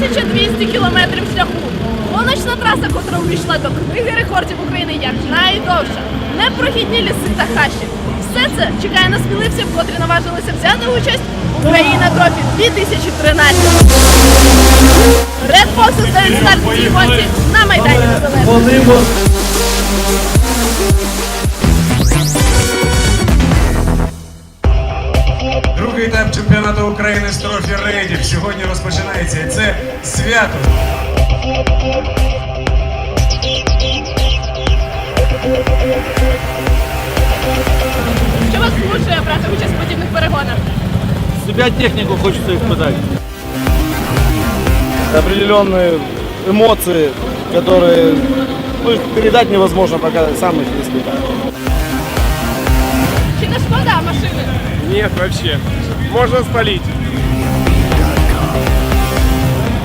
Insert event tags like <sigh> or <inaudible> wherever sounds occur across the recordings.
1200 кілометрів шляху. Гоночна траса, котра увійшла до книги рекордів України як найдовша. Непрохідні ліси та хащі. Все це чекає на сміливців, котрі наважилися взяти участь в Україна Трофі 2013. Red Fox здають старт цій гонці на Майдані Незалежності. сьогодні розпочинається. І це свято. Що вас змушує брати участь в подібних перегонах? себя технику хочется испытать. определенные эмоции, которые ну, передать невозможно, пока сам их не испытаю. Чи не шкода машини? Нет, вообще. Можно спалить.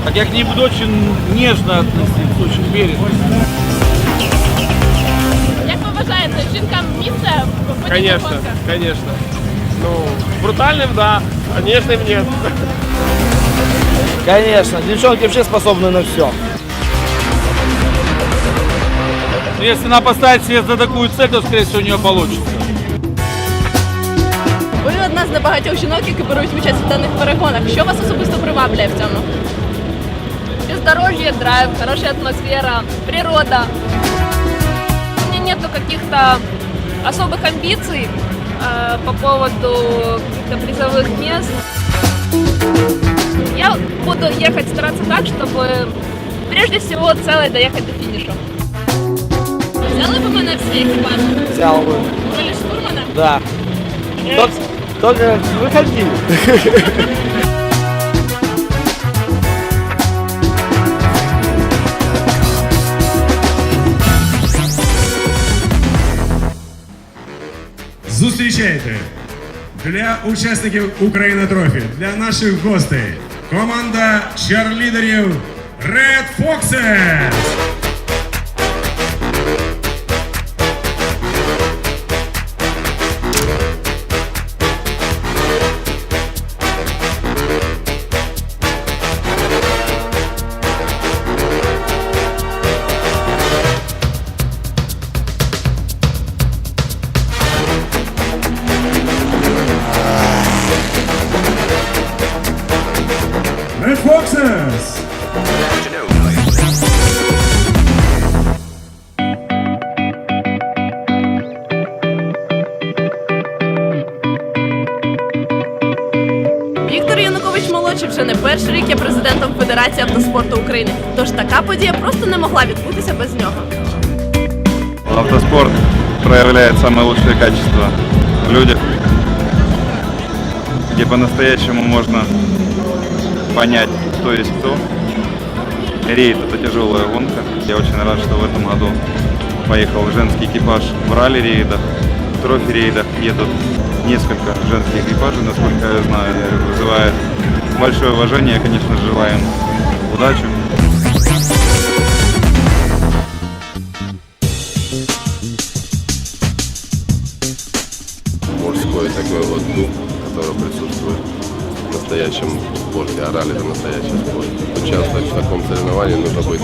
Так я к ним буду очень нежно относиться, очень бережно. Як ви вважаєте, жінкам місце в подібних Конечно, гонках? конечно. Ну, брутальным, да, а нежным нет. Конечно, девчонки вообще способны на все. Но если она поставит себе за такую цель, то, скорее всего, у нее получится. Ви одна з небагатьох жінок, які беруть участь в даних перегонах. Що вас особисто приваблює в цьому? Бездорожье, драйв, хорошая атмосфера, природа. У меня нету каких-то особых амбиций э, по поводу каких-то призовых мест. Я буду ехать стараться так, чтобы прежде всего целой доехать до финиша. Взяли бы мене в свій екіпаж? Взял бы. В ролі штурмана? Да. Только, только выходи. Зустрічайте для учасників Україна Трофі, для наших гостей. Команда чарлідерів Red Foxes! Янукович молодший вже не перший рік є президентом Федерації автоспорту України. Тож така подія просто не могла відбутися без нього. Автоспорт проявляет самые лучшие качества в людях, где по-настоящему можно понять, кто есть кто. Рейд – это тяжелая гонка. Я очень рад, что в этом году поехал женский экипаж в ралли-рейдах. В трофи-рейдах едут несколько женских экипажей, насколько я знаю. Это вызывает большое уважение. Конечно, желаем удачи. мужской такой вот дух, который присутствует в настоящем спорте, а ралли это настоящий спорт. Участвовать в таком соревновании нужно быть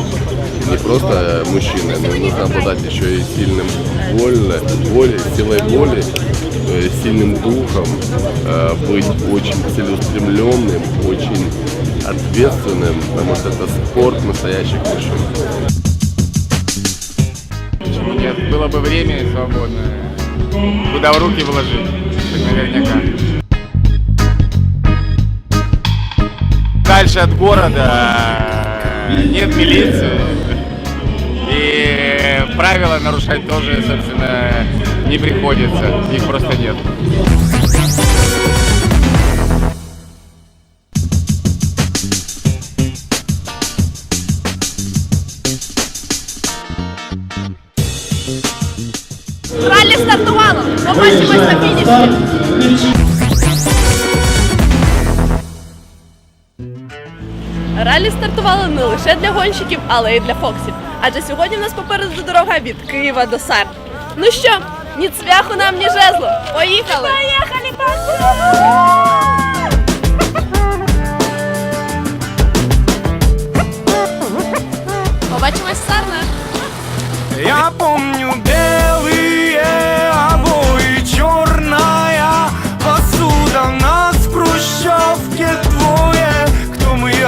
не просто мужчиной, но нужно обладать еще и сильным волей, волей силой воли, сильным духом, э, быть очень целеустремленным, очень ответственным, потому что это спорт настоящих мужчин. Почему нет? Было бы время свободное. Куда в руки вложить? Так наверняка. Дальше от города э, нет милиции И правила нарушать тоже, собственно, не приходится. Их просто нет. Раллі стартувало! Побачимось на фініші! Ралі стартували не лише для гонщиків, але й для фоксів. Адже сьогодні в нас попереду дорога від Києва до Сар. Ну що, ні цвяху нам, ні жезлу. Поїхали! Поїхали!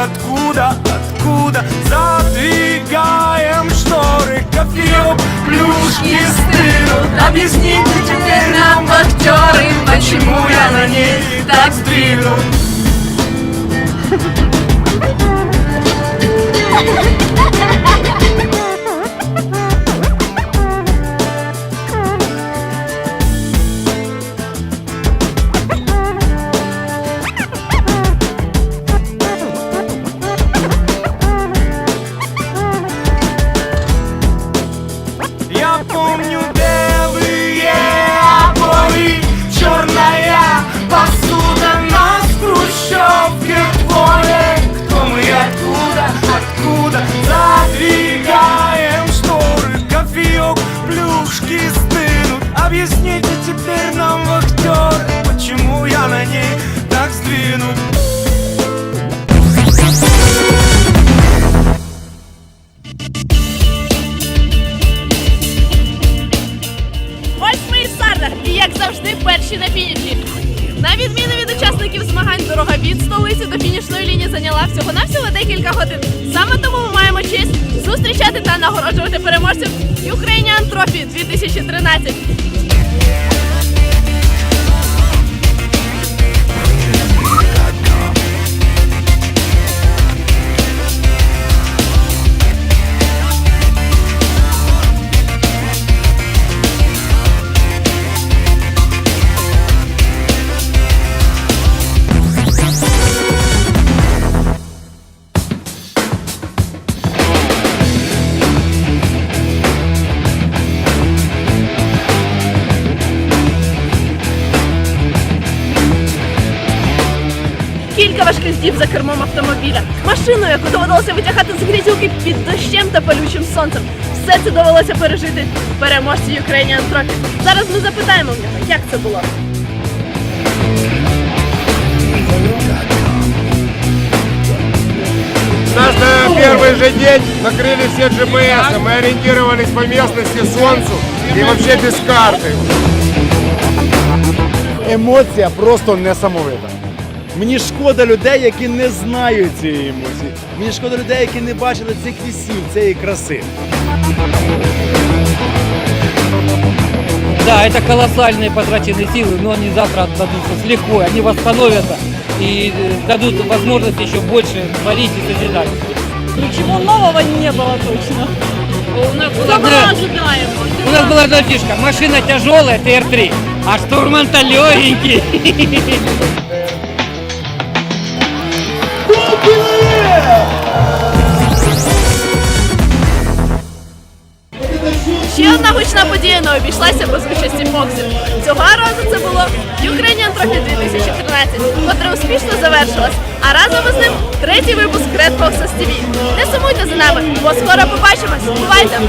откуда, откуда Задвигаем шторы, кофе, плюшки стынут Объясните теперь нам, актеры, почему я на ней так сдвинут плюшки стынут. Объясните теперь нам, вахтеры, почему я на ней так сдвинут. Ось ми і в Сарнах, і як завжди, перші на фініші. На відміну від учасників змагань, дорога від столиці до фінішної лінії зайняла всього-навсього декілька годин. Саме тому ми маємо честь зустрічати та нагороджувати переможців Ukrainian Trophy 2013. кермом автомобіля, машину, яку доводилося витягати з грязюки під дощем та палючим сонцем. Все це довелося пережити переможці Ukrainian Trophy. Зараз ми запитаємо в нього, як це було. Нас на первый же день накрыли все GPS, мы ориентировались по местности, солнцу и вообще без карты. Емоція просто несамовита. Мені шкода людей, які не знають цієї емоції. Мені шкода людей, які не бачили цих вісів, цієї краси. Да, это колоссальные потраченные силы, но они завтра отдадутся с лихвой, они восстановятся и э, дадут возможность еще больше творить и созидать. Нічого нового не було точно. У нас, была, ожидаємо. у нас была одна фишка, машина тяжелая, ТР-3, а штурман-то легенький. <laughs> Ще одна гучна подія не обійшлася без участі Фоксів. Цього разу це було Ukrainian Trophy 2013, котре успішно завершилось. А разом із ним третій випуск Red Foxes TV. Не сумуйте за нами, бо скоро побачимось. Бувайте!